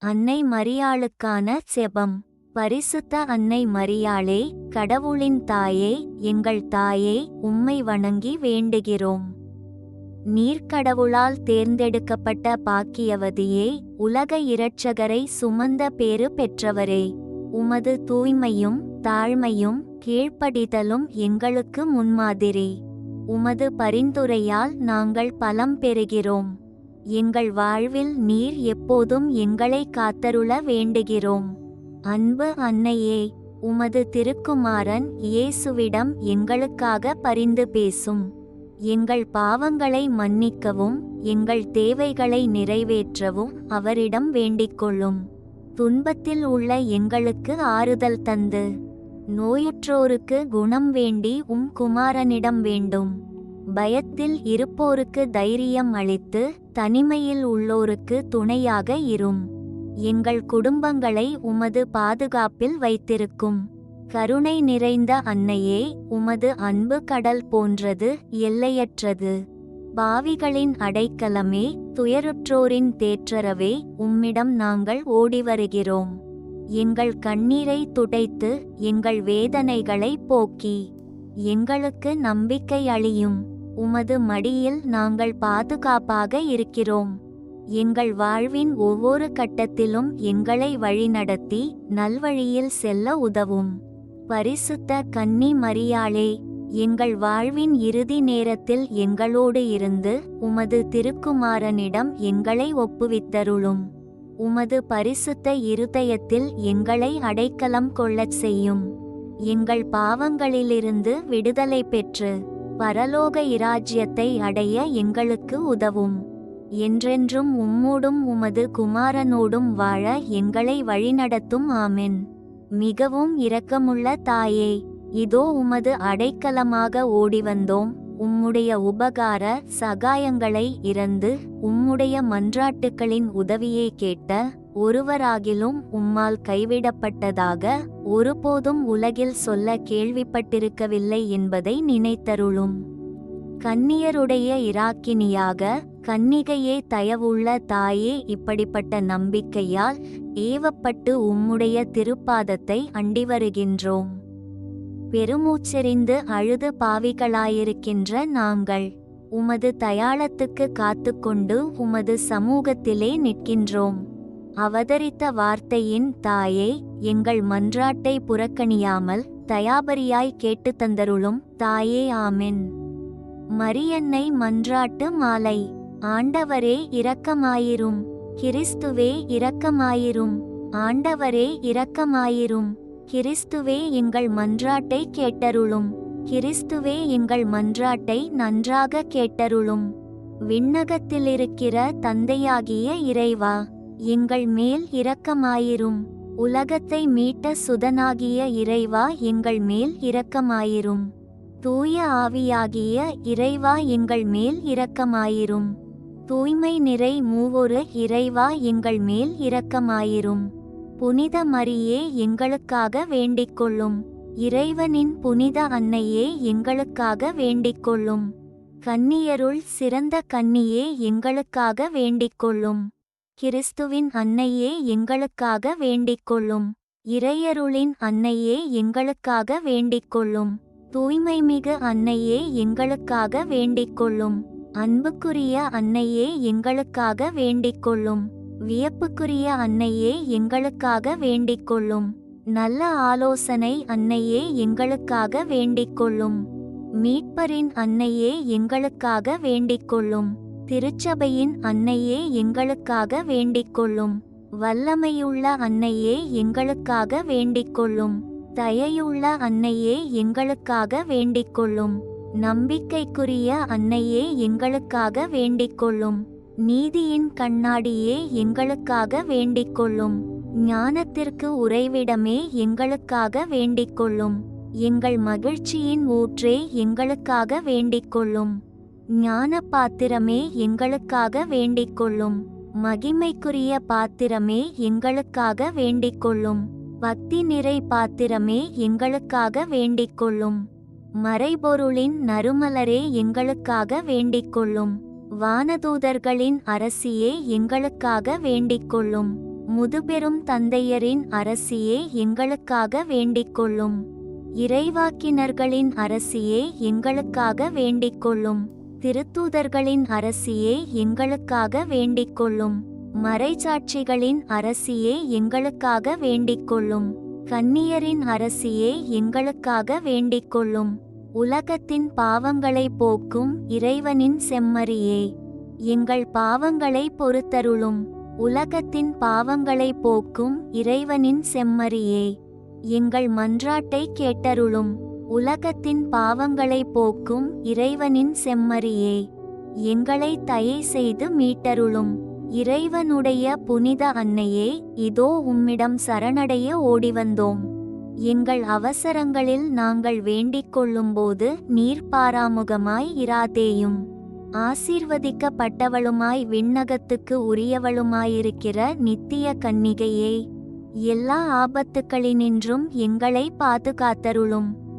அன்னை மரியாளுக்கான செபம். பரிசுத்த அன்னை மரியாளே கடவுளின் தாயே எங்கள் தாயே உம்மை வணங்கி வேண்டுகிறோம். நீர்க்கடவுளால் தேர்ந்தெடுக்கப்பட்ட பாக்கியவதியே உலக இரட்சகரை சுமந்த பேறு பெற்றவரே. உமது தூய்மையும் தாழ்மையும் கீழ்ப்படிதலும் எங்களுக்கு முன்மாதிரி. உமது பரிந்துரையால் நாங்கள் பலம் பெறுகிறோம். எங்கள் வாழ்வில் நீர் எப்போதும் எங்களை காத்தருள வேண்டுகிறோம். அன்பு அன்னையே உமது திருக்குமாரன் இயேசுவிடம் எங்களுக்காக பரிந்து பேசும். எங்கள் பாவங்களை மன்னிக்கவும் எங்கள் தேவைகளை நிறைவேற்றவும் அவரிடம் வேண்டிக்கொள்ளும். துன்பத்தில் உள்ள எங்களுக்கு ஆறுதல் தந்து நோயுற்றோருக்கு குணம் வேண்டி உம் குமாரனிடம் வேண்டும். பயத்தில் இருப்போருக்கு தைரியம் அளித்து தனிமையில் உள்ளோருக்கு துணையாக இரும். எங்கள் குடும்பங்களை உமது பாதுகாப்பில் வைத்திருக்கும். கருணை நிறைந்த அன்னையே உமது அன்பு கடல் போன்றது எல்லையற்றது. பாவிகளின் அடைக்கலமே துயருற்றோரின் தேற்றரவே உம்மிடம் நாங்கள் ஓடி வருகிறோம் எங்கள் கண்ணீரை துடைத்து எங்கள் வேதனைகளை போக்கி. எங்களுக்கு நம்பிக்கை அளியும். உமது மடியில் நாங்கள் பாதுகாப்பாக இருக்கிறோம். எங்கள் வாழ்வின் ஒவ்வொரு கட்டத்திலும் எங்களை வழிநடத்தி நல்வழியில் செல்ல உதவும். பரிசுத்த கன்னி மரியாளே எங்கள் வாழ்வின் இறுதி நேரத்தில் எங்களோடு இருந்து உமது திருக்குமாரனிடம் எங்களை ஒப்புவித்தருளும். உமது பரிசுத்த இருதயத்தில் எங்களை அடைக்கலம் கொள்ளச் செய்யும். எங்கள் பாவங்களிலிருந்து விடுதலை பெற்று பரலோக இராஜ்யத்தை அடைய எங்களுக்கு உதவும். என்றென்றும் உம்மோடும் உமது குமாரனோடும் வாழ எங்களை வழிநடத்தும் ஆமென். மிகவும் இரக்கமுள்ள தாயே இதோ உமது அடைக்கலமாக ஓடிவந்தோம். உம்முடைய உபகார சகாயங்களை இறந்து உம்முடைய மன்றாட்டுக்களின் உதவியை கேட்ட ஒருவராகிலும் உம்மால் கைவிடப்பட்டதாக ஒருபோதும் உலகில் சொல்ல கேள்விப்பட்டிருக்கவில்லை என்பதை நினைத்தருளும். கன்னியருடைய இராக்கினியாக கன்னிகையே தயவுள்ள தாயே இப்படிப்பட்ட நம்பிக்கையால் ஏவப்பட்டு உம்முடைய திருப்பாதத்தை அண்டி வருகின்றோம் பெருமூச்செறிந்து அழுது பாவிகளாயிருக்கின்ற நாங்கள் உமது தயாளத்துக்கு காத்துக்கொண்டு உமது சமூகத்திலே நிற்கின்றோம். அவதரித்த வார்த்தையின் தாயே எங்கள் மன்றாட்டை புறக்கணியாமல் தயாபரியாய் கேட்டு தந்தருளும் தாயே ஆமென். மரியன்னை மன்றாட்டு மாலை. ஆண்டவரே இரக்கமாயிரும். கிறிஸ்துவே இரக்கமாயிரும். ஆண்டவரே இரக்கமாயிரும். கிறிஸ்துவே எங்கள் மன்றாட்டை கேட்டருளும். கிறிஸ்துவே எங்கள் மன்றாட்டை நன்றாக கேட்டருளும். விண்ணகத்திலிருக்கிற தந்தையாகிய இறைவா எங்கள் மேல் இரக்கமாயிரும். உலகத்தை மீட்ட சுதனாகிய இறைவா எங்கள் மேல் இரக்கமாயிரும். தூய ஆவியாகிய இறைவா எங்கள் மேல் இரக்கமாயிரும். தூய்மை நிறை மூவொரு இறைவா எங்கள் மேல் இரக்கமாயிரும். புனித மரியே எங்களுக்காக வேண்டிக்கொள்ளும். இறைவனின் புனித அன்னையே எங்களுக்காக வேண்டிக்கொள்ளும். கன்னியருள் சிறந்த கன்னியே எங்களுக்காக வேண்டிக்கொள்ளும். கிறிஸ்துவின் அன்னையே எங்களுக்காக வேண்டிக்கொள்ளும். இறையருளின் அன்னையே எங்களுக்காக வேண்டிக்கொள்ளும். தூய்மைமிகு அன்னையே எங்களுக்காக வேண்டிக்கொள்ளும். அன்புக்குரிய அன்னையே எங்களுக்காக வேண்டிக்கொள்ளும். வியப்புக்குரிய அன்னையே எங்களுக்காக வேண்டிக்கொள்ளும். நல்ல ஆலோசனை அன்னையே எங்களுக்காக வேண்டிக்கொள்ளும். மீட்பரின் அன்னையே எங்களுக்காக வேண்டிக்கொள்ளும். திருச்சபையின் அன்னையே எங்களுக்காக வேண்டிக்கொள்ளும். வல்லமையுள்ள அன்னையே எங்களுக்காக வேண்டிக்கொள்ளும். தயையுள்ள அன்னையே எங்களுக்காக வேண்டிக்கொள்ளும். நம்பிக்கைக்குரிய அன்னையே எங்களுக்காக வேண்டிக்கொள்ளும். நீதியின் கண்ணாடியே எங்களுக்காக வேண்டிக்கொள்ளும். ஞானத்திற்கு உறைவிடமே எங்களுக்காக வேண்டிக்கொள்ளும். எங்கள் மகிழ்ச்சியின் ஊற்றே எங்களுக்காக வேண்டிக்கொள்ளும். ஞான பாத்திரமே எங்களுக்காக வேண்டிக்கொள்ளும். மகிமைக்குரிய பாத்திரமே எங்களுக்காக வேண்டிக்கொள்ளும். பக்தி நிறை பாத்திரமே எங்களுக்காக வேண்டிக்கொள்ளும். மறைபொருளின் நறுமலரே எங்களுக்காக வேண்டிக்கொள்ளும். வானதூதர்களின் அரசியே எங்களுக்காக வேண்டிக்கொள்ளும். முதுபெரும் தந்தையரின் அரசியே எங்களுக்காக வேண்டிக்கொள்ளும். இறைவாக்கினர்களின் அரசியே எங்களுக்காக வேண்டிக்கொள்ளும். திருத்தூதர்களின் அரசியே எங்களுக்காக வேண்டிக்கொள்ளும். மறைச்சாட்சிகளின் அரசியே எங்களுக்காக வேண்டிக்கொள்ளும். கன்னியரின் அரசியே எங்களுக்காக வேண்டிக்கொள்ளும். உலகத்தின் பாவங்களை போக்கும் இறைவனின் செம்மறியே. எங்கள் பாவங்களை பொறுத்தருளும். உலகத்தின் பாவங்களை போக்கும் இறைவனின் செம்மறியே. எங்கள் மன்றாட்டை கேட்டருளும். உலகத்தின் பாவங்களை போக்கும் இறைவனின் செம்மறியே. எங்களை தயை செய்து மீட்டருளும் இறைவனுடைய புனித அன்னையே இதோ உம்மிடம் சரணடைய ஓடிவந்தோம். எங்கள் அவசரங்களில் நாங்கள் வேண்டிக் கொள்ளும்போது நீர் பாராமுகமாய் இராதேயும். ஆசீர்வதிக்கப்பட்டவளுமாய் விண்ணகத்துக்கு உரியவளுமாயிருக்கிற நித்திய கன்னிகையே எல்லா ஆபத்துக்களினின்றும் எங்களை பாதுகாத்தருளும்.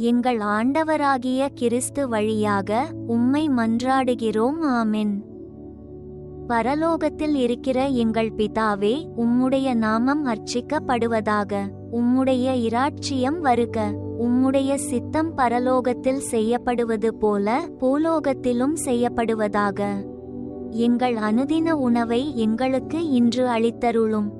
எங்கள் ஆண்டவராகிய கிறிஸ்து வழியாக உம்மை மன்றாடுகிறோம் ஆமென். பரலோகத்தில் இருக்கிற எங்கள் பிதாவே உம்முடைய நாமம் அர்ச்சிக்கப்படுவதாக உம்முடைய இராட்சியம் வருக. உம்முடைய சித்தம் பரலோகத்தில் செய்யப்படுவது போல பூலோகத்திலும் செய்யப்படுவதாக. எங்கள் அனுதின உணவை எங்களுக்கு இன்று அளித்தருளும்.